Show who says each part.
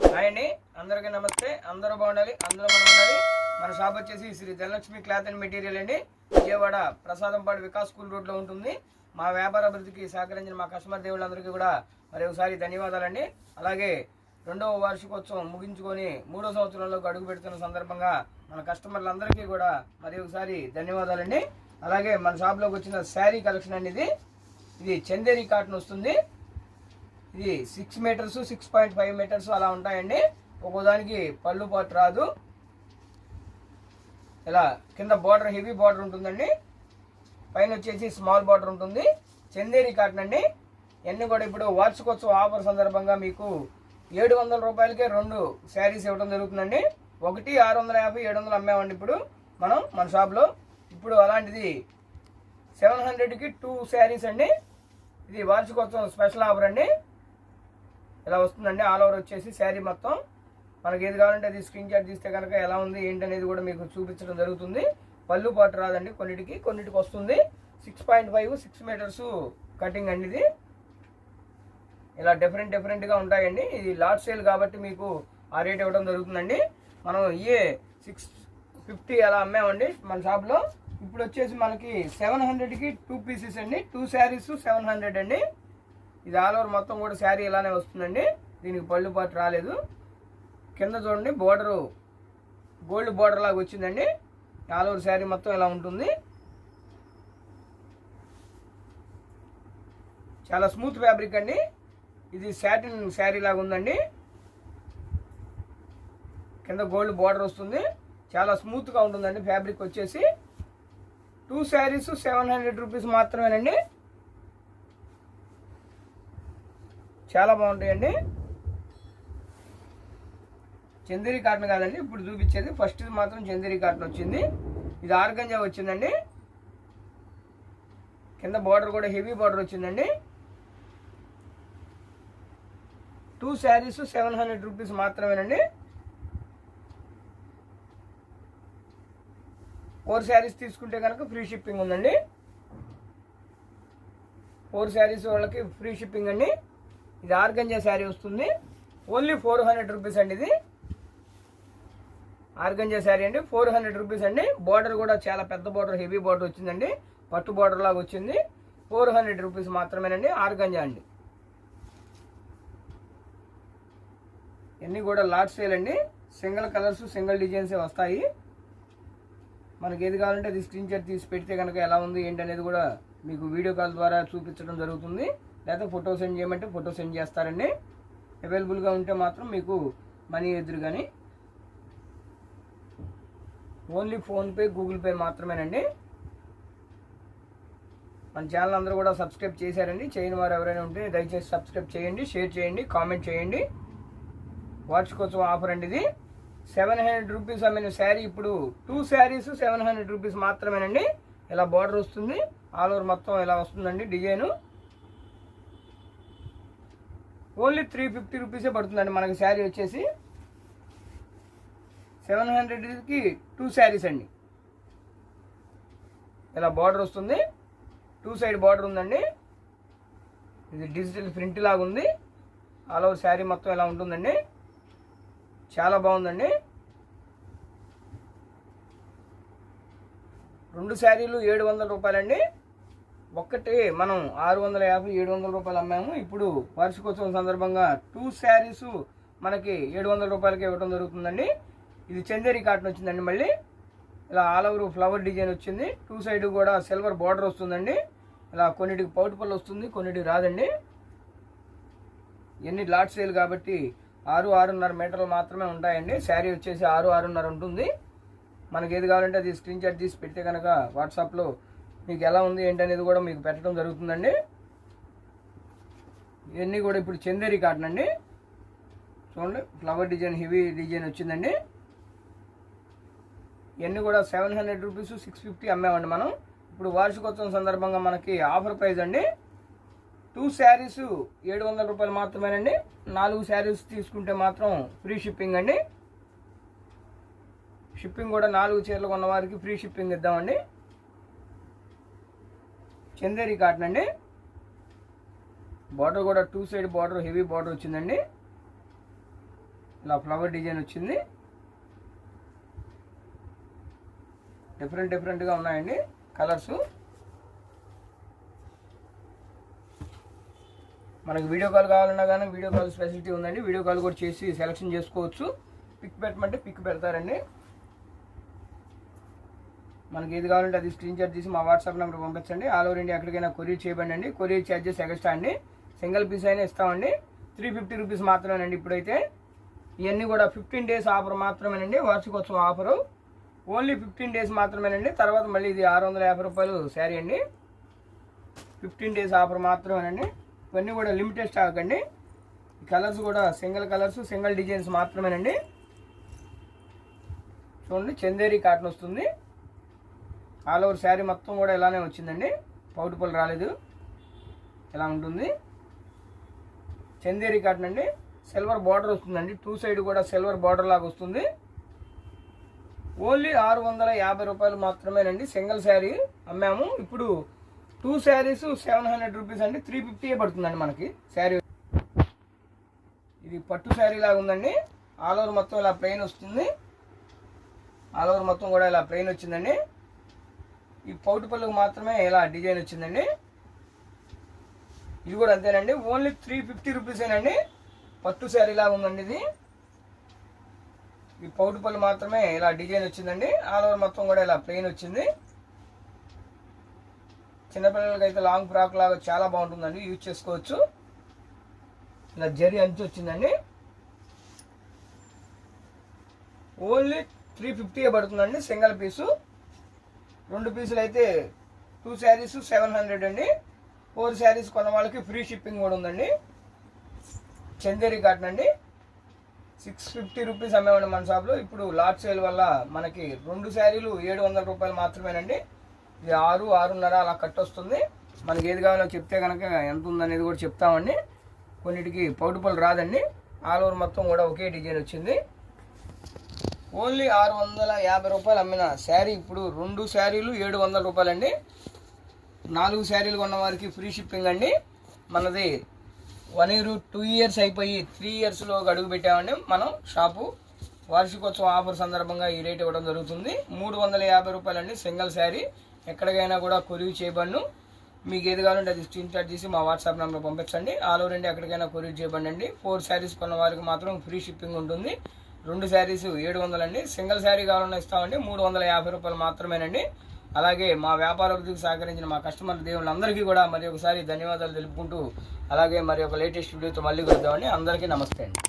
Speaker 1: Hi అండి. అందరికీ నమస్తే. అందరూ బాగుండాలి అందరూ బాగుండాలి మన షాప్ వచ్చేసి Shri Dhanalakshmi cloth and material అండి. విజయవాడ ప్రసాదంపాడు వికాస్ స్కూల్ రోడ్లో ఉంటుంది. మా వ్యాపార అభివృద్ధికి సహకరించిన మా కస్టమర్ దేవుళ్ళందరికీ కూడా మరి ఒకసారి ధన్యవాదాలండి. అలాగే రెండవ వార్షికోత్సవం ముగించుకొని మూడో సంవత్సరంలోకి అడుగు పెడుతున్న సందర్భంగా మన కస్టమర్లందరికీ కూడా మరి ఒకసారి ధన్యవాదాలండి. అలాగే మన షాప్లోకి వచ్చిన శారీ కలెక్షన్ అనేది ఇది. ఇది చందేరి కాటన్ వస్తుంది. ఇది six meters six point five meters అలా ఉంటాయండి. ఒక్కోదానికి పళ్ళు పాటు రాదు. ఇలా కింద బార్డర్ హెవీ బార్డర్ ఉంటుందండి. పైన వచ్చేసి స్మాల్ బార్డర్ ఉంటుంది. చందేరి కాటన్ అండి. ఇవన్నీ కూడా ఇప్పుడు వార్షికోత్సవ ఆఫర్ సందర్భంగా మీకు ఏడు వందల రూపాయలకే రెండు శారీస్ ఇవ్వడం జరుగుతుందండి. ఒకటి ఆరు వందల యాభై ఏడు వందలు అమ్మామండి ఇప్పుడు మనం మన షాప్లో ఇప్పుడు అలాంటిది సెవెన్ హండ్రెడ్కి టూ శారీస్ అండి. ఇది వార్షికోత్సవం స్పెషల్ ఆఫర్ అండి. ఇలా వస్తుందండి? ఆల్ ఓవర్ వచ్చేసి శారీ మొత్తం మనకి ఏది కావాలంటే అది స్క్రీన్ షాట్ తీస్తే కనుక ఎలా ఉంది ఏంటనేది కూడా మీకు చూపించడం జరుగుతుంది. పళ్ళు పాటు రాదండి కొన్నిటికి కొన్నిటికి వస్తుంది. Six point five six meters cutting అండి ఇది. ఇలా డిఫరెంట్ డిఫరెంట్గా ఉంటాయండి. ఇది లాట్ సేల్ కాబట్టి మీకు ఆ రేట్ ఇవ్వడం జరుగుతుందండి. మనం ఇయే సిక్స్ ఫిఫ్టీ అలా అమ్మామండి మన షాప్లో ఇప్పుడు వచ్చేసి మనకి సెవెన్ హండ్రెడ్కి టూ పీసెస్ అండి. టూ శారీస్ సెవెన్ హండ్రెడ్ అండి. ఇది ఆల్ ఓవర్ మొత్తం కూడా శారీ ఇలానే వస్తుందండి. దీనికి పళ్ళు పాటు రాలేదు. కింద చూడండి బోర్డరు గోల్డ్ బోర్డర్ లాగా వచ్చిందండి. ఆల్ ఓవర్ శారీ మొత్తం ఇలా ఉంటుంది. చాలా స్మూత్ ఫ్యాబ్రిక్ అండి. ఇది శాటిన్ శారీ లాగా ఉందండి. కింద గోల్డ్ బార్డర్ వస్తుంది. చాలా స్మూత్గా ఉంటుందండి ఫ్యాబ్రిక్ వచ్చేసి. Two saris seven hundred rupees మాత్రమేనండి. చాలా బాగుంటాయండి. చందేరి కాటన్ కాదండి ఇప్పుడు చూపించేది. ఫస్ట్ మాత్రం చందేరి కాటన్ వచ్చింది. ఇది ఆర్గంజా వచ్చిందండి. కింద బార్డర్ కూడా హెవీ బార్డర్ వచ్చిందండి. Two saris seven hundred rupees మాత్రమేనండి. ఫోర్ శారీస్ తీసుకుంటే కనుక ఫ్రీ షిప్పింగ్ ఉందండి. ఫోర్ శారీస్ వాళ్ళకి ఫ్రీ షిప్పింగ్ అండి. ఇది ఆర్గంజా శారీ వస్తుంది. ఓన్లీ ఫోర్ హండ్రెడ్ రూపీస్ అండి ఇది. ఆర్గంజా శారీ అండి. ఫోర్ హండ్రెడ్ రూపీస్ అండి. బార్డర్ కూడా చాలా పెద్ద బార్డర్ హెవీ బార్డర్ వచ్చిందండి. పట్టు బార్డర్ లాగా వచ్చింది. ఫోర్ హండ్రెడ్ రూపీస్ మాత్రమేనండి ఆర్గంజా అండి. ఇవన్నీ కూడా లార్జ్ సేల్ అండి. సింగిల్ కలర్స్ సింగిల్ డిజైన్సే వస్తాయి. మనకి ఏది కావాలంటే అది స్క్రీన్ షాట్ తీసి పెడితే కనుక ఎలా ఉంది ఏంటి అనేది కూడా మీకు వీడియో కాల్ ద్వారా చూపించడం జరుగుతుంది. లేకపోతే ఫోటో సెండ్ చేయమంటే ఫోటో సెండ్ చేస్తారండి. అవైలబుల్గా ఉంటే మాత్రం మీకు మనీ ఎదురు కానీ ఓన్లీ ఫోన్పే గూగుల్ పే మాత్రమేనండి. మన ఛానల్ అందరూ కూడా సబ్స్క్రైబ్ చేశారండి. చేయని వారు ఎవరైనా ఉంటే దయచేసి సబ్స్క్రైబ్ చేయండి షేర్ చేయండి కామెంట్ చేయండి. వార్షికోత్సవం ఆఫర్ అండి ఇది. సెవెన్ హండ్రెడ్ రూపీస్ అమ్మిన శారీ ఇప్పుడు two saris seven hundred rupees మాత్రమేనండి. ఇలా బార్డర్ వస్తుంది. ఆల్ ఓవర్ మొత్తం ఇలా వస్తుందండి డిజైను. ఓన్లీ త్రీ ఫిఫ్టీ రూపీసే పడుతుందండి మనకి శారీ వచ్చేసి. సెవెన్ హండ్రెడ్కి టూ శారీస్ అండి. ఇలా బార్డర్ వస్తుంది. టూ సైడ్ బార్డర్ ఉందండి. ఇది డిజిటల్ ప్రింట్ లాగా ఉంది. ఆల్ ఓవర్ శారీ మొత్తం ఇలా ఉంటుందండి. చాలా బాగుందండి. రెండు శారీలు ఏడు వందల రూపాయలండి. ఒక్కటి మనం ఆరు వందల యాభై ఏడు వందల రూపాయలు అమ్మాము. ఇప్పుడు వార్షికోత్సవం సందర్భంగా టూ శారీస్ మనకి ఏడు వందల రూపాయలకి ఇవ్వడం జరుగుతుందండి. ఇది చందేరి కాటన్ వచ్చిందండి మళ్ళీ. ఇలా ఆల్ ఓవర్ ఫ్లవర్ డిజైన్ వచ్చింది. టూ సైడ్ కూడా సిల్వర్ బార్డర్ వస్తుందండి. ఇలా కొన్నిటికి పౌటు పళ్ళు వస్తుంది కొన్నిటికి రాదండి. ఎన్ని లాట్ సేల్ కాబట్టి ఆరు ఆరున్నర మీటర్లు మాత్రమే ఉంటాయండి. శారీ వచ్చేసి ఆరు ఆరున్నర ఉంటుంది. మనకి ఏది కావాలంటే అది స్క్రీన్ షాట్ తీసి పెడితే కనుక వాట్సాప్లో మీకు ఎలా ఉంది ఏంటనేది కూడా మీకు పెట్టడం జరుగుతుందండి. ఇవన్నీ కూడా ఇప్పుడు చందేరి కాటన్ అండి. చూడండి ఫ్లవర్ డిజైన్ హెవీ డిజైన్ వచ్చిందండి. ఇవన్నీ కూడా seven hundred rupees six fifty అమ్మామండి మనం. ఇప్పుడు వార్షికోత్సవం సందర్భంగా మనకి ఆఫర్ ప్రైస్ అండి. టూ శారీస్ ఏడు వందల రూపాయలు మాత్రమేనండి. నాలుగు శారీస్ తీసుకుంటే మాత్రం ఫ్రీ షిప్పింగ్ అండి. షిప్పింగ్ కూడా నాలుగు చీరలు కొన్న వారికి ఫ్రీ షిప్పింగ్ ఇద్దామండి. చందేరి కాటన్ అండి బార్డర్ కూడా two side border heavy border వచ్చిందండి. ఇలా ఫ్లవర్ డిజైన్ వచ్చింది. డిఫరెంట్ డిఫరెంట్గా ఉన్నాయండి కలర్స్. మనకు వీడియో కాల్ కావాలన్నా కానీ వీడియో కాల్ ఫెసిలిటీ ఉందండి. వీడియో కాల్ కూడా చేసి సెలెక్షన్ చేసుకోవచ్చు. పిక్ పెట్టమంటే పిక్ పెడతారండి. మనకి ఏది కావాలంటే అది స్క్రీన్ షాట్ తీసి మా వాట్సాప్ నెంబర్ పంపించండి. ఆల్ ఓవర్ ఇండియా ఎక్కడికైనా కొరియర్ చేయబండి కొరియర్ ఛార్జెస్ ఎక్స్ట్రా అండి. సింగిల్ పీస్ అయినా ఇస్తామండి. త్రీ ఫిఫ్టీ రూపీస్ మాత్రమేనండి ఇప్పుడైతే. ఇవన్నీ కూడా ఫిఫ్టీన్ డేస్ ఆఫర్ మాత్రమేనండి. వార్షికోత్సవం ఆఫరు ఓన్లీ ఫిఫ్టీన్ డేస్ మాత్రమేనండి. తర్వాత మళ్ళీ ఇది ఆరు వందల యాభై రూపాయలు శారీ అండి. ఫిఫ్టీన్ డేస్ ఆఫర్ మాత్రమేనండి. ఇవన్నీ కూడా లిమిటెడ్ స్టాక్ అండి. కలర్స్ కూడా సింగిల్ కలర్స్ సింగిల్ డిజైన్స్ మాత్రమేనండి. చూడండి చందేరి కాటన్ వస్తుంది. ఆల్ ఓవర్ శారీ మొత్తం కూడా ఇలానే వచ్చిందండి. పౌటు పళ్ళు రాలేదు. ఇలా ఉంటుంది. చందేరి కాటన్ అండి. సిల్వర్ బార్డర్ వస్తుందండి. టూ సైడ్ కూడా సిల్వర్ బార్డర్ లాగా వస్తుంది. ఓన్లీ ఆరు వందల యాభై రూపాయలు మాత్రమేనండి. సింగిల్ శారీ అమ్మాము. ఇప్పుడు two saris seven hundred rupees అండి. త్రీ ఫిఫ్టీ పడుతుందండి మనకి శారీ. ఇది పట్టు శారీ లాగా ఉందండి. ఆల్ ఓవర్ మొత్తం ఇలా ప్లెయిన్ వస్తుంది. ఆల్ ఓవర్ మొత్తం కూడా ఇలా ప్లెయిన్ వచ్చిందండి. ఈ పౌటు పళ్ళకు మాత్రమే ఇలా డిజైన్ వచ్చిందండి. ఇది కూడా అంతేనండి. ఓన్లీ త్రీ ఫిఫ్టీ రూపీసేనండి పట్టు శారీలా ఉందండి ఇది. ఈ పౌటు పళ్ళు మాత్రమే ఇలా డిజైన్ వచ్చిందండి. ఆల్ ఓవర్ మొత్తం కూడా ఇలా ప్లెయిన్ వచ్చింది. చిన్నపిల్లలకి అయితే లాంగ్ ఫ్రాక్ లాగా చాలా బాగుంటుందండి. యూజ్ చేసుకోవచ్చు. ఇలా జరి అంచు వచ్చిందండి. ఓన్లీ త్రీ ఫిఫ్టీ పడుతుందండి సింగిల్ పీసు. రెండు పీసులు అయితే టూ శారీస్ సెవెన్ హండ్రెడ్ అండి. ఫోర్ శారీస్ కొన్న వాళ్ళకి ఫ్రీ షిప్పింగ్ కూడా ఉందండి. చందేరి కాటన్ అండి. సిక్స్ ఫిఫ్టీ రూపీస్ అమ్మేవాడి మన షాప్లో ఇప్పుడు లాట్ సేల్ వల్ల మనకి రెండు శారీలు ఏడు వందల రూపాయలు మాత్రమేనండి. ఇది ఆరు ఆరున్నర అలా కట్ వస్తుంది మనకి ఏది కావాలో చెప్తే కనుక ఎంత ఉందనేది కూడా చెప్తామండి. కొన్నిటికి పౌటు పళ్ళు రాదండి. ఆల్ ఓవర్ మొత్తం కూడా ఒకే డిజైన్ వచ్చింది. ఓన్లీ ఆరు వందల యాభై రూపాయలు అమ్మిన శారీ ఇప్పుడు రెండు శారీలు ఏడు వందల రూపాయలండి. నాలుగు శారీలు కొన్న వారికి ఫ్రీ షిప్పింగ్ అండి. మనది వన్ ఇయర్ టూ ఇయర్స్ అయిపోయి త్రీ ఇయర్స్లో అడుగు పెట్టామండి. మనం షాపు వార్షికోత్సవం ఆఫర్ సందర్భంగా ఈ రేట్ ఇవ్వడం జరుగుతుంది. మూడు వందల యాభై రూపాయలండి సింగిల్ శారీ. ఎక్కడికైనా కూడా కొరివి చేయబడిను. మీకు ఏది కావాలంటే అది స్క్రీన్ షాట్ చేసి మా వాట్సాప్ నెంబర్ పంపించండి. ఆల్ ఓవర్ ఇండియా ఎక్కడికైనా కొరివి చేయబండి అండి ఫోర్ శారీస్ కొన్న వారికి మాత్రం ఫ్రీ షిప్పింగ్ ఉంటుంది. రెండు శారీస్ ఏడు వందలండి. సింగిల్ శారీ కావాలన్నా ఇస్తామండి. మూడు వందల యాభై రూపాయలు మాత్రమేనండి. అలాగే మా వ్యాపార అభివృద్ధికి సహకరించిన మా కస్టమర్ దేవుళ్ళందరికీ కూడా మరి ఒకసారి ధన్యవాదాలు తెలుపుకుంటూ అలాగే మరి ఒక లేటెస్ట్ వీడియోతో మళ్ళీ కలుద్దామండి. అందరికీ నమస్తే అండి.